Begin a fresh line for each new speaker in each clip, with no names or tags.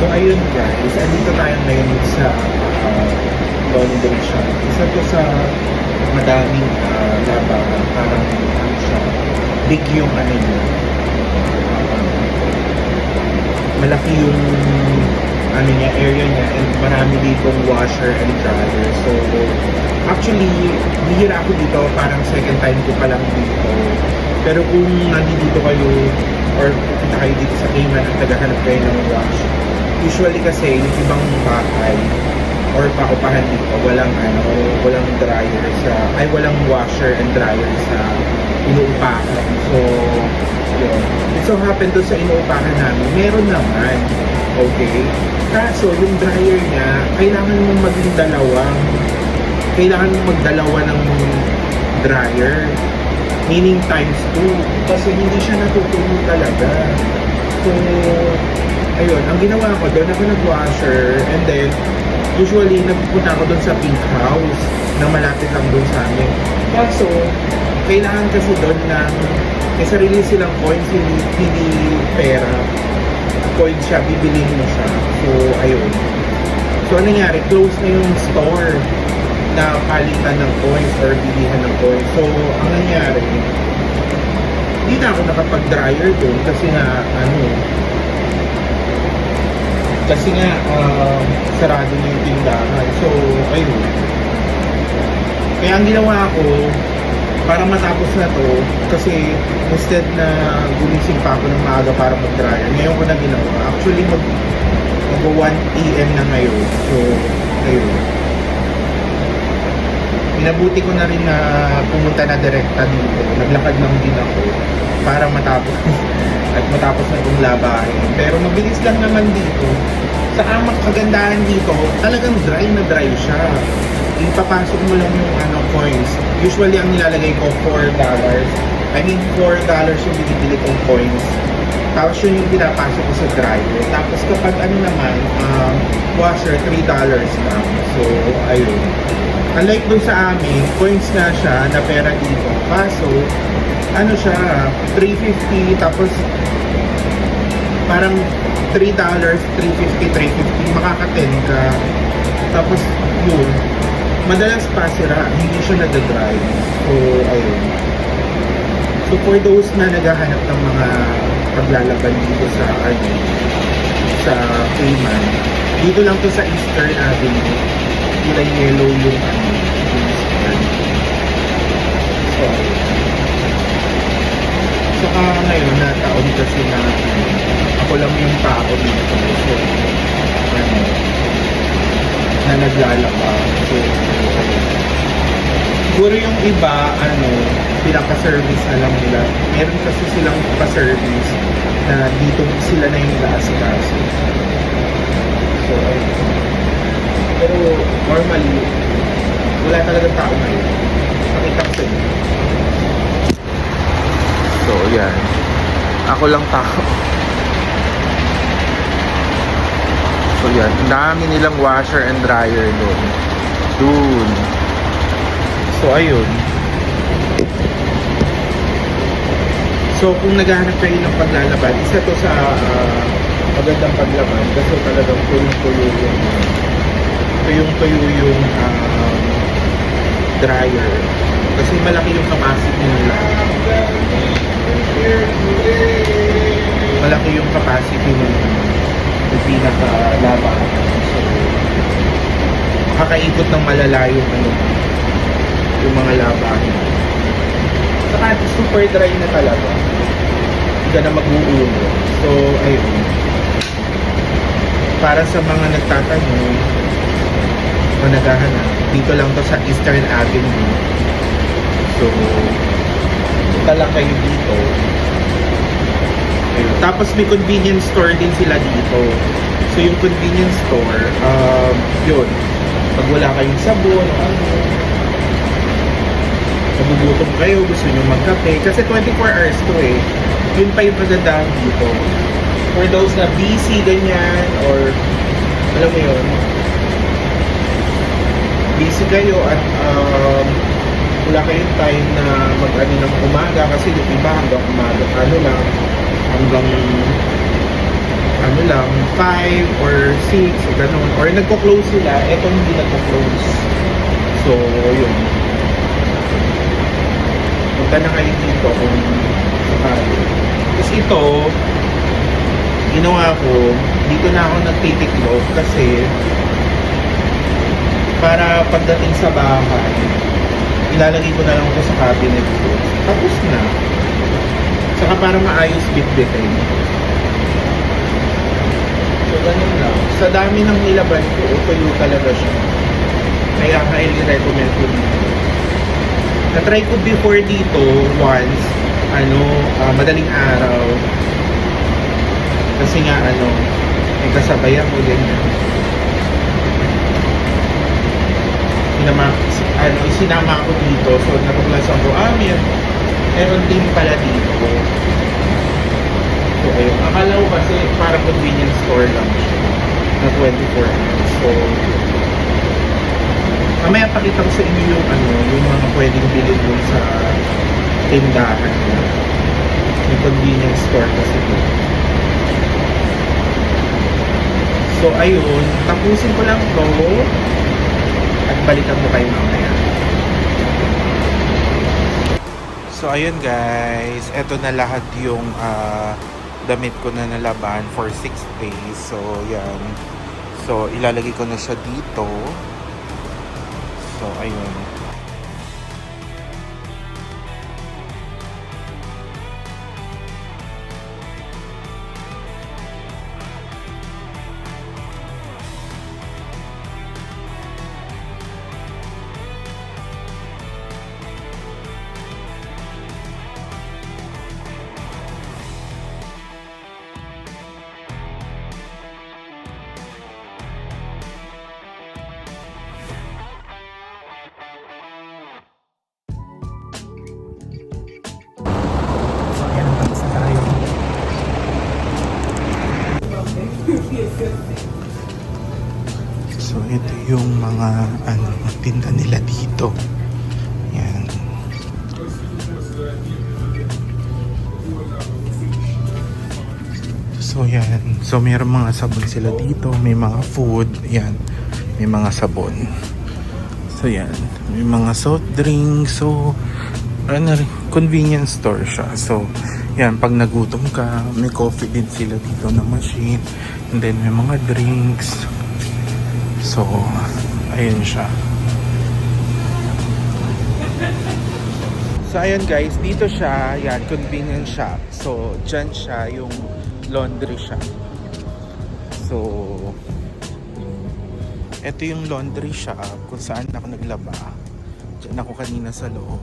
So ayun guys, andito tayo ngayon sa uh, laundry shop. Isa to sa madaming uh, labahan, parang ano siya, big yung ano. Uh, malaki yung ano niya, area niya and marami ditong washer and dryer. So actually, bihira ako dito, parang second time ko pa lang dito. Pero kung nandito kayo or pupunta kayo dito sa Cayman at naghahanap kayo ng wash, usually kasi yung ibang bahay or paupahan dito, walang ano, walang dryer sa, ay walang washer and dryer sa inuupahan. So, yun. It so happened doon sa inuupahan namin, meron naman. Okay? Kaso, yung dryer niya, kailangan mong maging dalawang, kailangan mong magdalawa ng dryer. Meaning times 2. Kasi hindi siya natutuyo talaga. So, ayun, ang ginawa ko, doon ako nag-washer and then usually nagpupunta ako doon sa pink house na malapit lang doon sa amin. Kaso, kailangan kasi doon ng may sarili silang coins, hindi, hindi pera. Coins siya, bibilin mo siya. So, ayun. So, ano nangyari? Close na yung store na palitan ng coins or bilihan ng coins. So, ang nangyari, hindi na ako nakapag-dryer doon kasi nga, ano, kasi nga, um, sarado na yung tindahan. So, ayun. Kaya ang ginawa ko, para matapos na to, kasi instead na gumising pa ako ng maaga para mag-dryer, ngayon ko na ginawa. Actually, mag, mag 1 p.m. na ngayon. So, ayun. Pinabuti ko na rin na pumunta na direkta dito. Naglakad lang din ako para matapos at matapos na itong labahin. Pero mabilis lang naman dito. Sa amang kagandahan dito, talagang dry na dry siya. Ipapasok mo lang yung ano, coins. Usually ang nilalagay ko $4. I mean, $4 yung binibili kong coins. Tapos yun yung pinapasok ko sa dryer. Tapos kapag ano naman, um, washer, $3 lang. So, ayun. Unlike dun sa amin, coins na siya na pera dito. Kaso, ano siya, 350 tapos parang $3, 350, 350, makaka-10 ka. Tapos yun, madalas pa sira, hindi siya nag-dry. So, ayun. So, for those na naghahanap ng mga paglalaban dito sa ano, sa Cayman. Dito lang to sa Eastern Avenue. Kulay yellow yung ano, yung Eastern. So, saka ngayon na taon kasi na ako lang yung tao dito. So, ano, na naglalaba. So, siguro yung iba, ano, pinaka-service na lang nila. Meron kasi silang pa-service na dito sila na yung nag-aasikaso. So, ayun. Pero normally, wala talagang tao ngayon. Nakita ko sa inyo. So, yan. Ako lang tao. So, yan. Ang dami nilang washer and dryer doon. Doon. So, ayun. So, kung naghahanap kayo ng paglalaban, isa to sa ah, magandang paglaban kasi talagang tuyong-tuyo yung tuyong-tuyo yung ah, dryer. Kasi malaki yung capacity nila. Malaki yung capacity ng yung pinaka-laban. So, kakaikot ng malala yung ano, yung mga labahin. Saka super dry na talaga. Hindi ka na mag-uulo. So, ayun. Para sa mga nagtatanong o naghahanap, dito lang to sa Eastern Avenue. So, punta lang kayo dito. Ayun. Tapos may convenience store din sila dito. So, yung convenience store, um, yun. Pag wala kayong sabon, ano, nagugutom kayo, gusto nyo magkape. Kasi 24 hours to eh. Yun pa yung kagandahan dito. For those na busy, ganyan, or alam mo yun, busy kayo at um, wala kayong time na mag-ano ng umaga kasi yung iba hanggang umaga, ano lang, hanggang ano lang, 5 or 6 o ganun. Or nagko-close sila, eto hindi nagko-close. So, yun punta na kayo dito kung sakali. Tapos ito, ginawa ko, dito na ako nagtitiklop kasi para pagdating sa bahay, ilalagay ko na lang ito sa cabinet ko. Tapos na. Saka para maayos bitbitin. So, ganun lang. Sa dami ng nilaban ko, tuyo talaga siya. Kaya highly recommend ko dito. Na-try ko before dito once, ano, ah, madaling araw. Kasi nga, ano, may kasabay ako, ganyan. Sinama, si- ano, sinama ako dito, so natuklasan ko, ah, may, meron din pala dito. So, ayun. Akala ko kasi parang convenience store lang siya. Na 24 hours. So, Mamaya pakita ko sa inyo yung ano, yung mga pwedeng bilhin dun sa tindahan. Yung convenience store kasi dun. So ayun, tapusin ko lang to at balikan ko kayo mamaya. So ayun guys, eto na lahat yung ah, damit ko na nalaban for 6 days. So yan. So ilalagay ko na siya dito. So, ayun. Yung mga ano, tinda nila dito. Yan. So, yan. So, mayroong mga sabon sila dito. May mga food. Yan. May mga sabon. So, yan. May mga soft drinks. So, ano convenience store siya. So,
Yan, pag nagutom ka, may coffee din sila dito na machine. And then may mga drinks. So, ayun siya. So, ayun guys, dito siya, yan, convenience shop. So, dyan siya, yung laundry shop. So, ito yung laundry shop kung saan ako naglaba. Diyan ako kanina sa loob.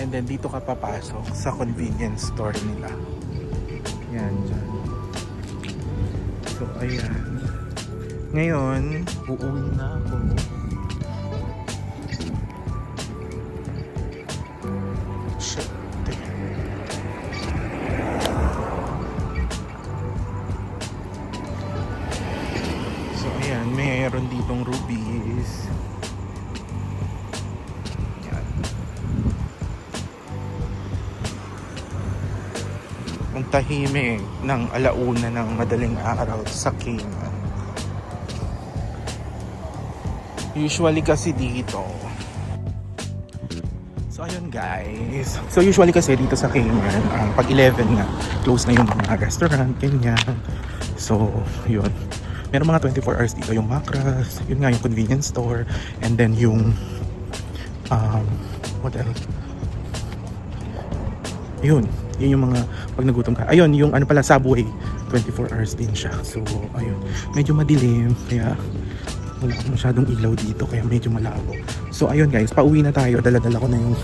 And then dito ka papasok sa convenience store nila. Yan, dyan. So, ayan. Ngayon, uuwi na ako. Shit. So, ayan. Mayroon ditong rubies. Yan. Ang tahimik ng alauna ng madaling araw sa Cayman. Usually kasi dito. So ayun guys. So usually kasi dito sa Cayman, ah, pag 11 nga, close na yung mga restaurant, ganyan. So yun. Meron mga 24 hours dito yung Macras, yun nga yung convenience store, and then yung um, what else? Yun, yun yung mga pag nagutom ka. Ayun, yung ano pala, Subway, 24 hours din siya. So, ayun, medyo madilim, kaya wala masyadong ilaw dito, kaya medyo malabo. So, ayun guys, pauwi na tayo. Dala-dala ko na yung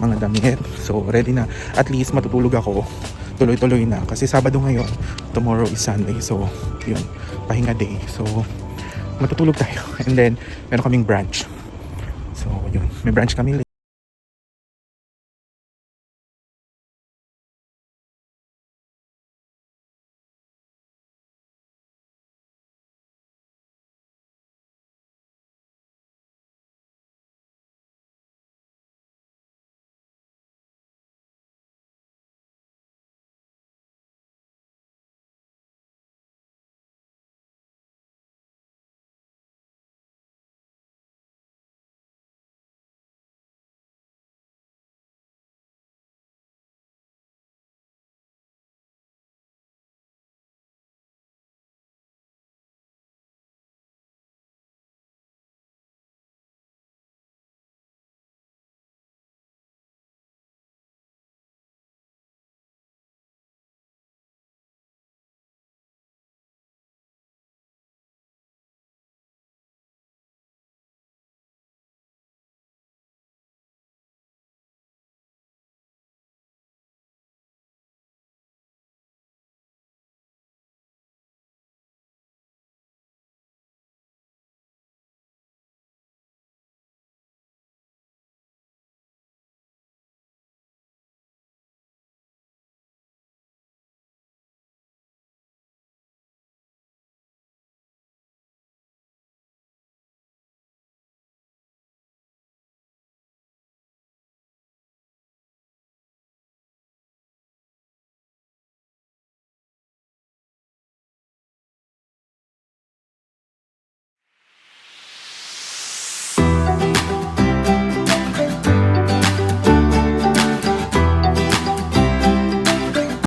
mga damit. So, ready na. At least matutulog ako. Tuloy-tuloy na. Kasi Sabado ngayon, tomorrow is Sunday. So, yun, pahinga day. So, matutulog tayo. And then, meron kaming branch. So, yun, may branch kami